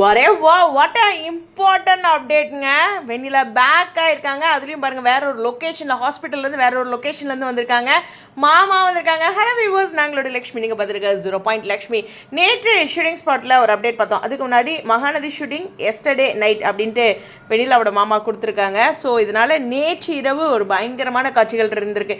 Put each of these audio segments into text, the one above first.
ஒரே வா what a important அப்டேட்டுங்க வெண்ணிலா பேக் ஆகிருக்காங்க அதுலேயும் பாருங்கள் வேற ஒரு லொக்கேஷனில் ஹாஸ்பிட்டல்லேருந்து வேற ஒரு லொக்கேஷன்லேருந்து வந்திருக்காங்க. மாமா வந்திருக்காங்க. ஹலோ வியூவர்ஸ் நாங்களோட லக்ஷ்மி. நீங்கள் பார்த்துருக்க ஜீரோ பாயிண்ட் லக்ஷ்மி நேற்று ஷூட்டிங் ஸ்பாட்டில் ஒரு அப்டேட் பார்த்தோம். அதுக்கு முன்னாடி மகாநதி ஷூட்டிங் எஸ்டர்டே நைட் அப்படின்ட்டு வெண்ணிலாவோட மாமா கொடுத்துருக்காங்க. ஸோ இதனால் நேற்று இரவு ஒரு பயங்கரமான காட்சிகள் இருந்திருக்கு.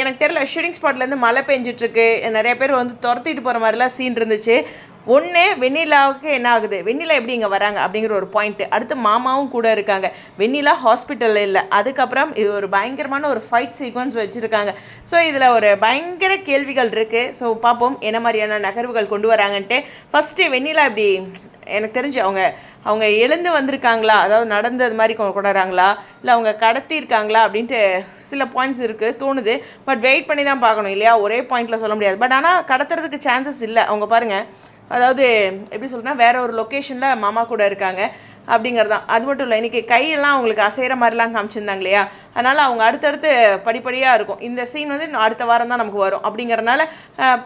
எனக்கு தெரியல ஷூட்டிங் ஸ்பாட்லேருந்து மழை பெஞ்சிட்ருக்கு நிறைய பேர் வந்து துரத்திட்டு போகிற மாதிரிலாம் சீன் இருந்துச்சு. ஒன்று வெண்ணிலாவுக்கு என்ன ஆகுது? வெண்ணிலா எப்படி இங்கே வராங்க? அப்படிங்கிற ஒரு பாயிண்ட்டு அடுத்து மாமாவும் கூட இருக்காங்க. வெண்ணிலா ஹாஸ்பிட்டலில் இல்லை. அதுக்கப்புறம் இது ஒரு பயங்கரமான ஒரு ஃபைட் சீக்வன்ஸ் வச்சுருக்காங்க. ஸோ இதில் ஒரு பயங்கர கேள்விகள் இருக்குது ஸோ பார்ப்போம் என்ன மாதிரியான நகர்வுகள் கொண்டு வராங்கன்ட்டு. ஃபஸ்ட்டு வெண்ணிலா இப்படி எனக்கு தெரிஞ்சு அவங்க அவங்க எழுந்து வந்திருக்காங்களா? அதாவது நடந்தது மாதிரி கொ- கொண்டாடுறாங்களா? இல்லை அவங்க கடத்தியிருக்காங்களா? அப்படின்ட்டு சில பாயிண்ட்ஸ் இருக்குது தோணுது. பட் வெயிட் பண்ணி தான் பார்க்கணும் இல்லையா? ஒரே பாயிண்டில் சொல்ல முடியாது. பட் ஆனால் கடத்துறதுக்கு சான்சஸ் இல்லை. அவங்க பாருங்கள் அதாவது எப்படி சொல்றேன்னா வேற ஒரு லொக்கேஷனில் மாமா கூட இருக்காங்க அப்படிங்கிறதான் அது மட்டும் இல்லை இன்றைக்கி கையெல்லாம் அவங்களுக்கு அசைகிற மாதிரிலாம் காமிச்சிருந்தாங்க இல்லையா? அதனால் அவங்க அடுத்தடுத்து படிப்படியாக இருக்கும். இந்த சீன் வந்து அடுத்த வாரம் தான் நமக்கு வரும். அப்படிங்கிறனால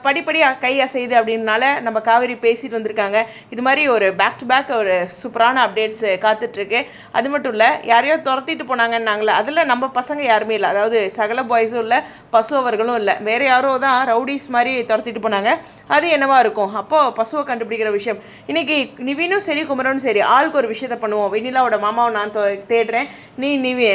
படிப்படியாக கையை செய்து அப்படின்னால நம்ம காவேரி பேசிட்டு வந்திருக்காங்க. இது மாதிரி ஒரு பேக் டு பேக் ஒரு சூப்பரான அப்டேட்ஸ் காத்துட்ருக்கு. அது மட்டும் இல்லை யாரையோ துரத்திட்டு போனாங்கன்னாங்களே அதில் நம்ம பசங்க யாருமே இல்லை. அதாவது சகல பாய்ஸும் இல்லை பசு அவர்களும் இல்லை. வேறு யாரோ தான் ரவுடிஸ் மாதிரி துரத்திட்டு போனாங்க. அது என்னவா இருக்கும்? அப்போது பசுவை கண்டுபிடிக்கிற விஷயம். இன்றைக்கி நிவினும் சரி குமரனும் சரி ஆளுக்கு ஒரு விஷயத்த பண்ணுவோம். வெண்ணிலாவோட மாமாவை நான் தேடுறேன். நீ நிவி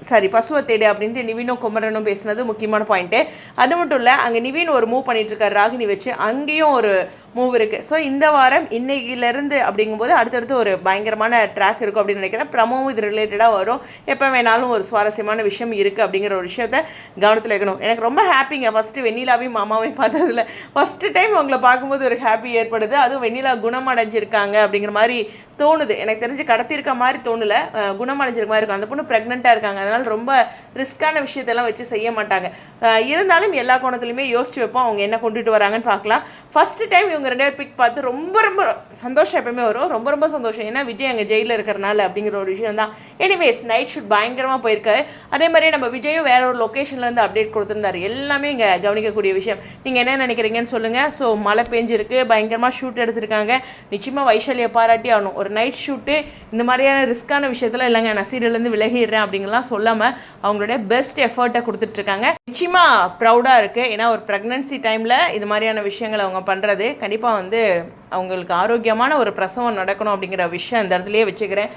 சாரி பசுவை தேடு அப்படின்ட்டு நிவினும் குமரனும் பேசினது முக்கியமான பாயிண்ட்டு அது மட்டும் இல்லை அங்கே நிவின் ஒரு மூவ் பண்ணிட்டு இருக்காரு ராகினி வச்சு. அங்கேயும் ஒரு மூவ் இருக்குது ஸோ இந்த வாரம் இன்னைக்கிலேருந்து அப்படிங்கும்போது அடுத்தடுத்து ஒரு பயங்கரமான ட்ராக் இருக்கும் அப்படின்னு நினைக்கிறேன். ப்ரமோவும் இது ரிலேட்டடாக வரும். எப்போ வேணாலும் ஒரு சுவாரஸ்யமான விஷயம் இருக்குது அப்படிங்கிற ஒரு விஷயத்த கவனத்தில் வைக்கணும். எனக்கு ரொம்ப ஹாப்பிங்க ஃபஸ்ட்டு வெண்ணிலாவையும் மாமாவையும் பார்த்ததில். ஃபஸ்ட்டு டைம் அவங்கள பார்க்கும்போது ஒரு ஹாப்பி ஏற்படுது. அதுவும் வெண்ணிலா குணமடைஞ்சிருக்காங்க அப்படிங்கிற மாதிரி தோணுது. எனக்கு தெரிஞ்சு கடத்திருக்க மாதிரி தோணல. குணமடைஞ்சிருக்க மாதிரி இருக்கும். அந்த பொண்ணு ப்ரெக்னெண்ட்டாக இருக்காங்க. அதனால் ரொம்ப ரிஸ்க்கான விஷயத்தெல்லாம் வச்சு செய்ய மாட்டாங்க. இருந்தாலும் எல்லா கோணத்துலையுமே யோசிச்சு வைப்போம். அவங்க என்ன கொண்டுட்டு வராங்கன்னு பார்க்கலாம். ஃபஸ்ட்டு டைம் இவங்க ரெண்டு பேர் பிக் பார்த்து ரொம்ப ரொம்ப சந்தோஷம் எப்பயுமே வரும். ரொம்ப ரொம்ப சந்தோஷம். ஏன்னா விஜய் அங்கே ஜெயிலில் இருக்கிறனால அப்படிங்கிற ஒரு விஷயம் தான். எனிவேஸ் நைட் ஷூட் பயங்கரமாக போயிருக்காரு. அதே மாதிரி நம்ம விஜயும் வேற ஒரு லொக்கேஷன்லேருந்து அப்டேட் கொடுத்துருந்தாரு. எல்லாமே இங்கே கவனிக்கக்கூடிய விஷயம். நீங்கள் என்ன நினைக்கிறீங்கன்னு சொல்லுங்கள் ஸோ மழை பெஞ்சிருக்கு. பயங்கரமாக ஷூட் எடுத்திருக்காங்க. நிச்சயமாக வைஷாலியை பாராட்டி ஆகணும். ஒரு நைட் ஷூட்டு இந்த மாதிரியான ரிஸ்க்கான விஷயத்தில் இல்லைங்க நான் சீரியல்லேருந்து விலகிடுறேன் அப்படிங்கலாம் சொல்லாமல் அவங்களுடைய பெஸ்ட் எஃபர்ட்டை கொடுத்துட்ருக்காங்க நிச்சயமாக ப்ரௌடாக இருக்குது ஏன்னா ஒரு ப்ரெக்னன்சி டைமில் இது மாதிரியான விஷயங்களை அவங்க பண்ணுறது கண்டிப்பாக வந்து அவங்களுக்கு ஆரோக்கியமான ஒரு பிரசவம் நடக்கணும் அப்படிங்கிற விஷயம் இந்த இடத்துலையே வச்சுக்கிறேன்.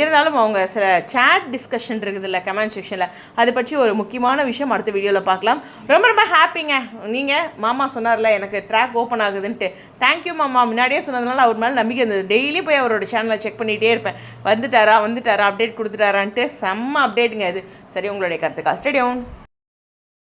இருந்தாலும் அவங்க சில சேட் டிஸ்கஷன் இருக்குது இல்லை கமெண்ட் செக்ஷனில் அதை பற்றி ஒரு முக்கியமான விஷயம் அடுத்த வீடியோவில் பார்க்கலாம். ரொம்ப ரொம்ப ஹாப்பிங்க நீங்கள் மாமா சொன்னார்ல எனக்கு ட்ராக் ஓப்பன் ஆகுதுன்ட்டு. தேங்க்யூ மாமா. முன்னாடியே சொன்னதுனால அவர் மேலே நம்பிக்கை இருந்தது. டெய்லி போய் அவரோட சேனலை செக் பண்ணிகிட்டே இருப்பேன். வந்துட்டாரா வந்துட்டாரா அப்டேட் கொடுத்துட்டாரான்ட்டு. செம்ம அப்டேட்டுங்க இது. சரி உங்களுடைய கருத்துக்கா ஸ்டேடியம்